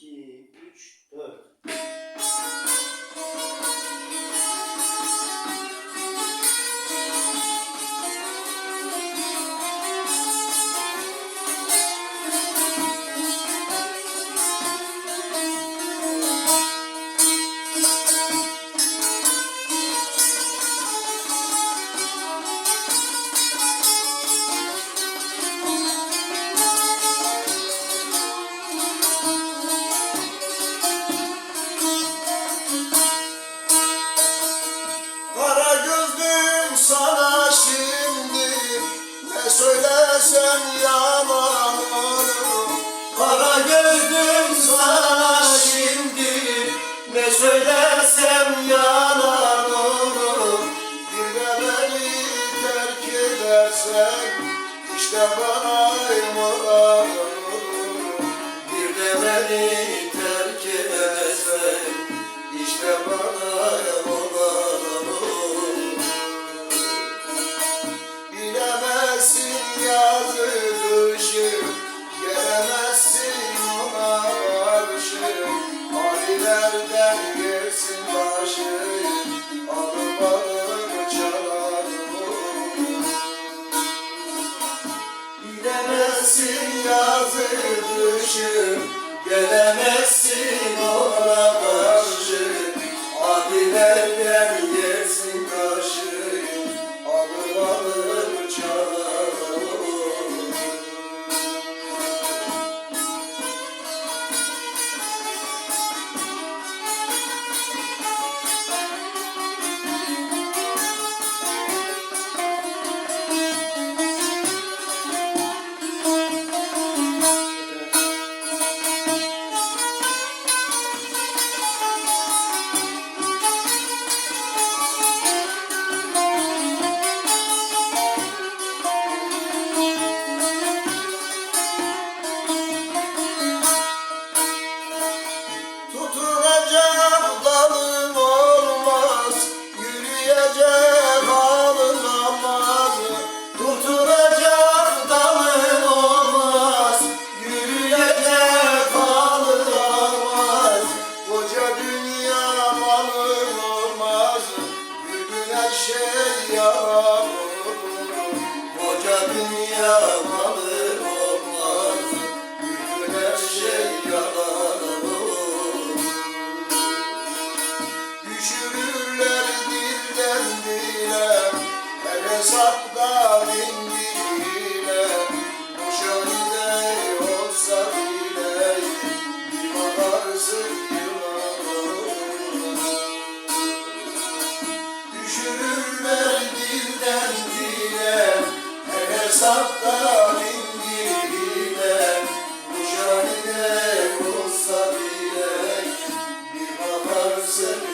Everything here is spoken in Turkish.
2, 3, 4. Ne söylersem yalan olur. Bir de beni terk edersen işte bana iman olur. Bir de beni terk edersen işte bana Halilerden gelsin başı Alıp alıp çalar Bilemezsin yazı kışı Gelemezsin olur Koca dünya malın olmaz. Gülün her şey dilden dile Her hesapta bin dile Müşahide olsa bile Bir bakarsın yılan olur Müşahide olsa bile Bir bakarsın